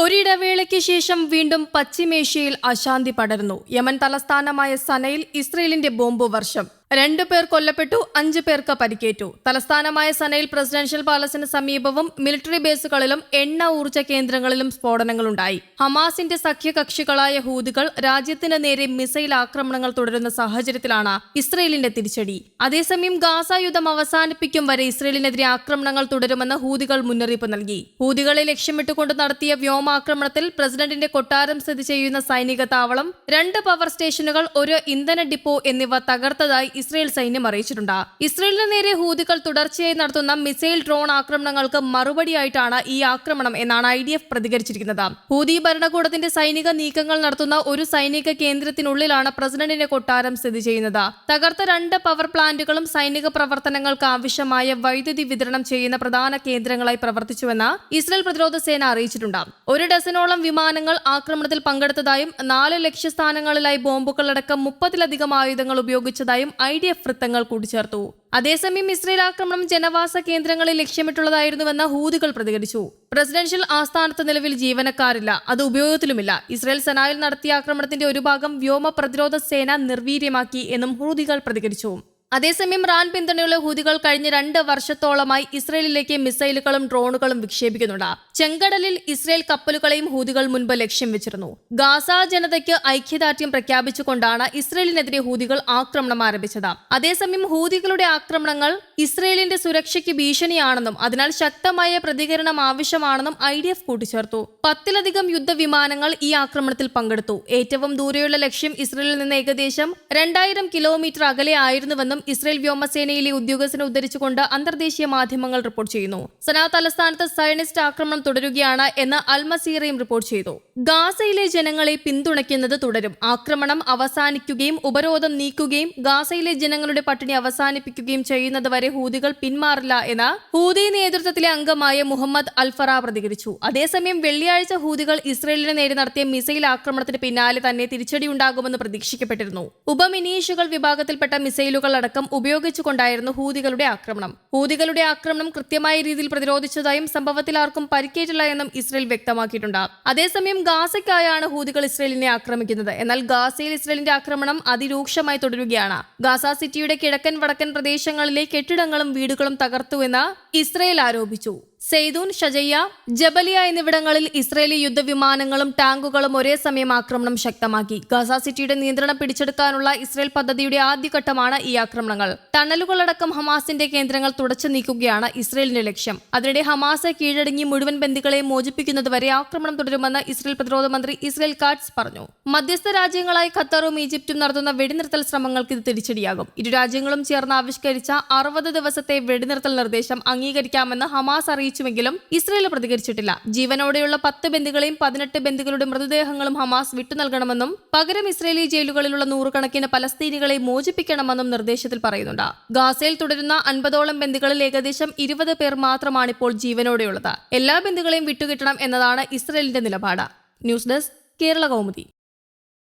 ഒരിടവേളയ്ക്ക് ശേഷം വീണ്ടും പശ്ചിമേഷ്യയിൽ അശാന്തി പടരുന്നു. യമൻ തലസ്ഥാനമായ സനയിൽ ഇസ്രയേലിന്റെ ബോംബ് വർഷം. രണ്ടു പേർ കൊല്ലപ്പെട്ടു അഞ്ചു പേർക്ക് പരിക്കേറ്റു. തലസ്ഥാനമായ സനയിൽ പ്രസിഡൻഷ്യൽ പാലസിന് സമീപവും മിലിറ്ററി ബേസുകളിലും എണ്ണ ഊർജ കേന്ദ്രങ്ങളിലും സ്ഫോടനങ്ങളുണ്ടായി. ഹമാസിന്റെ സഖ്യകക്ഷികളായ ഹൂതികൾ രാജ്യത്തിന് നേരെ മിസൈൽ ആക്രമണങ്ങൾ തുടരുന്ന സാഹചര്യത്തിലാണ് ഇസ്രയേലിന്റെ തിരിച്ചടി. അതേസമയം ഗാസ യുദ്ധം അവസാനിപ്പിക്കും വരെ ഇസ്രയേലിനെതിരെ ആക്രമണങ്ങൾ തുടരുമെന്ന് ഹൂതികൾ മുന്നറിയിപ്പ് നൽകി. ഹൂതികളെ ലക്ഷ്യമിട്ടുകൊണ്ട് നടത്തിയ വ്യോമാക്രമണത്തിൽ പ്രസിഡന്റിന്റെ കൊട്ടാരം സ്ഥിതി ചെയ്യുന്ന സൈനിക താവളം രണ്ട് പവർ സ്റ്റേഷനുകൾ ഒരു ഇന്ധന ഡിപ്പോ എന്നിവ തകർത്തതായി ഇസ്രയേൽ സൈന്യം അറിയിച്ചിട്ടുണ്ട്. ഇസ്രയേലിന് നേരെ ഹൂതികൾ തുടർച്ചയായി നടത്തുന്ന മിസൈൽ ഡ്രോൺ ആക്രമണങ്ങൾക്ക് മറുപടിയായിട്ടാണ് ഈ ആക്രമണം എന്നാണ് ഐ ഡി എഫ് പ്രതികരിച്ചിരിക്കുന്നത്. ഹൂതി ഭരണകൂടത്തിന്റെ സൈനിക നീക്കങ്ങൾ നടത്തുന്ന ഒരു സൈനിക കേന്ദ്രത്തിനുള്ളിലാണ് പ്രസിഡന്റിന്റെ കൊട്ടാരം സ്ഥിതി ചെയ്യുന്നത്. തകർത്ത രണ്ട് പവർ പ്ലാന്റുകളും സൈനിക പ്രവർത്തനങ്ങൾക്ക് ആവശ്യമായ വൈദ്യുതി വിതരണം ചെയ്യുന്ന പ്രധാന കേന്ദ്രങ്ങളായി പ്രവർത്തിച്ചുവെന്ന് ഇസ്രയേൽ പ്രതിരോധ സേന അറിയിച്ചിട്ടുണ്ട്. ഒരു ഡസനോളം വിമാനങ്ങൾ ആക്രമണത്തിൽ പങ്കെടുത്തതായും നാല് ലക്ഷ്യസ്ഥാനങ്ങളിലായി ബോംബുകളടക്കം മുപ്പതിലധികം ആയുധങ്ങൾ ഉപയോഗിച്ചതായും ഡി എഫ് വൃത്തങ്ങൾ കൂട്ടിച്ചേർത്തു. അതേസമയം ഇസ്രയേൽ ആക്രമണം ജനവാസ കേന്ദ്രങ്ങളെ ലക്ഷ്യമിട്ടുള്ളതായിരുന്നുവെന്ന ഹൂതികൾ പ്രതികരിച്ചു. പ്രസിഡൻഷ്യൽ ആസ്ഥാനത്ത് നിലവിൽ ജീവനക്കാരില്ല. അത് ഉപയോഗത്തിലുമില്ല. ഇസ്രയേൽ സനായിൽ നടത്തിയ ആക്രമണത്തിന്റെ ഒരു ഭാഗം വ്യോമ പ്രതിരോധ സേന നിർവീര്യമാക്കി എന്നും ഹൂതികൾ പ്രതികരിച്ചു. അതേസമയം റാൻ പിന്തുണയുള്ള ഹൂതികൾ കഴിഞ്ഞ രണ്ട് വർഷത്തോളമായി ഇസ്രയേലിലേക്ക് മിസൈലുകളും ഡ്രോണുകളും വിക്ഷേപിക്കുന്നുണ്ട്. ചെങ്കടലിൽ ഇസ്രയേൽ കപ്പലുകളെയും ഹൂതികൾ മുൻപ് ലക്ഷ്യം വെച്ചിരുന്നു. ഗാസ ജനതയ്ക്ക് ഐക്യദാർഢ്യം പ്രഖ്യാപിച്ചുകൊണ്ടാണ് ഇസ്രയേലിനെതിരെ ഹൂതികൾ ആക്രമണം ആരംഭിച്ചത്. അതേസമയം ഹൂതികളുടെ ആക്രമണങ്ങൾ ഇസ്രയേലിന്റെ സുരക്ഷയ്ക്ക് ഭീഷണിയാണെന്നും അതിനാൽ ശക്തമായ പ്രതികരണം ആവശ്യമാണെന്നും ഐ ഡി എഫ് കൂട്ടിച്ചേർത്തു. പത്തിലധികം യുദ്ധവിമാനങ്ങൾ ഈ ആക്രമണത്തിൽ പങ്കെടുത്തു. ഏറ്റവും ദൂരെയുള്ള ലക്ഷ്യം ഇസ്രയേലിൽ നിന്ന് ഏകദേശം രണ്ടായിരം കിലോമീറ്റർ അകലെ ആയിരുന്നുവെന്നും ഇസ്രയേൽ വ്യോമസേനയിലെ ഉദ്യോഗസ്ഥനെ ഉദ്ധരിച്ചുകൊണ്ട് അന്തർദേശീയ മാധ്യമങ്ങൾ റിപ്പോർട്ട് ചെയ്യുന്നു. സനാ തലസ്ഥാനത്ത് സയനിസ്റ്റ് ആക്രമണം തുടരുകയാണ് എന്ന് അൽമസീറയും റിപ്പോർട്ട് ചെയ്തു. ഗാസയിലെ ജനങ്ങളെ പിന്തുണയ്ക്കുന്നത് തുടരും. ആക്രമണം അവസാനിക്കുകയും ഉപരോധം നീക്കുകയും ഗാസയിലെ ജനങ്ങളുടെ പട്ടിണി അവസാനിപ്പിക്കുകയും ചെയ്യുന്നത് വരെ ഹൂതികൾ പിന്മാറില്ല എന്ന് ഹൂതി നേതൃത്വത്തിലെ അംഗമായ മുഹമ്മദ് അൽഫറ പ്രതികരിച്ചു. അതേസമയം വെള്ളിയാഴ്ച ഹൂതികൾ ഇസ്രയേലിന് നേരെ നടത്തിയ മിസൈൽ ആക്രമണത്തിന് പിന്നാലെ തന്നെ തിരിച്ചടിയുണ്ടാകുമെന്ന് പ്രതീക്ഷിക്കപ്പെട്ടിരുന്നു. ഉപമിനീഷുകൾ വിഭാഗത്തിൽപ്പെട്ട മിസൈലുകൾ അടക്കം ഉപയോഗിച്ചുകൊണ്ടായിരുന്നു ഹൂതികളുടെ ആക്രമണം. ഹൂതികളുടെ ആക്രമണം കൃത്യമായ രീതിയിൽ പ്രതിരോധിച്ചതായും സംഭവത്തിൽ ആർക്കും പരിക്കേറ്റില്ല എന്നും ഇസ്രയേൽ വ്യക്തമാക്കിയിട്ടുണ്ട്. അതേസമയം ഗാസയ്ക്കായാണ് ഹൂതികൾ ഇസ്രയേലിനെ ആക്രമിക്കുന്നത്. എന്നാൽ ഗാസയിൽ ഇസ്രയേലിന്റെ ആക്രമണം അതിരൂക്ഷമായി തുടരുകയാണ്. ഗാസ സിറ്റിയുടെ കിഴക്കൻ വടക്കൻ പ്രദേശങ്ങളിലെ കെട്ടിടങ്ങളും വീടുകളും തകർത്തുവെന്ന് ഇസ്രയേൽ ആരോപിച്ചു. സെയ്ദൂൻ ഷജയ്യ ജബലിയ എന്നിവിടങ്ങളിൽ ഇസ്രയേലി യുദ്ധവിമാനങ്ങളും ടാങ്കുകളും ഒരേ സമയം ആക്രമണം ശക്തമാക്കി. ഗസ സിറ്റിയുടെ നിയന്ത്രണം പിടിച്ചെടുക്കാനുള്ള ഇസ്രയേൽ പദ്ധതിയുടെ ആദ്യഘട്ടമാണ് ഈ ആക്രമണങ്ങൾ. ടണലുകളടക്കം ഹമാസിന്റെ കേന്ദ്രങ്ങൾ തുടച്ചു നീക്കുകയാണ് ഇസ്രയേലിന്റെ ലക്ഷ്യം. അതിനിടെ ഹമാസ് കീഴടങ്ങി മുഴുവൻ ബന്ധുക്കളെ മോചിപ്പിക്കുന്നതുവരെ ആക്രമണം തുടരുമെന്ന് ഇസ്രയേൽ പ്രതിരോധ മന്ത്രി ഇസ്രയേൽ കാറ്റ്സ് പറഞ്ഞു. മധ്യസ്ഥ രാജ്യങ്ങളായ ഖത്തറും ഈജിപ്തും നടത്തുന്ന വെടിനിർത്തൽ ശ്രമങ്ങൾക്ക് ഇത് തിരിച്ചടിയാകും. ഇരു രാജ്യങ്ങളും ചേർന്ന് ആവിഷ്കരിച്ച അറുപത് ദിവസത്തെ വെടിനിർത്തൽ നിർദ്ദേശം അംഗീകരിക്കാമെന്ന് ഹമാസ് അറിയിച്ചുവെങ്കിലും ഇസ്രയേൽ പ്രതികരിച്ചിട്ടില്ല. ജീവനോടെയുള്ള പത്ത് ബന്ദികളെയും പതിനെട്ട് ബന്ദികളുടെ മൃതദേഹങ്ങളും ഹമാസ് വിട്ടുനൽകണമെന്നും പകരം ഇസ്രയേലി ജയിലുകളിലുള്ള നൂറുകണക്കിന് പലസ്തീനികളെ മോചിപ്പിക്കണമെന്നും നിർദ്ദേശത്തിൽ പറയുന്നുണ്ട്. ഗാസയിൽ തുടരുന്ന അൻപതോളം ബന്ദികളിൽ ഏകദേശം ഇരുപത് പേർ മാത്രമാണ് ഇപ്പോൾ ജീവനോടെയുള്ളത്. എല്ലാ ബന്ദികളെയും വിട്ടുകിട്ടണം എന്നതാണ് ഇസ്രയേലിന്റെ നിലപാട്. News desk Kerala Kaumudi.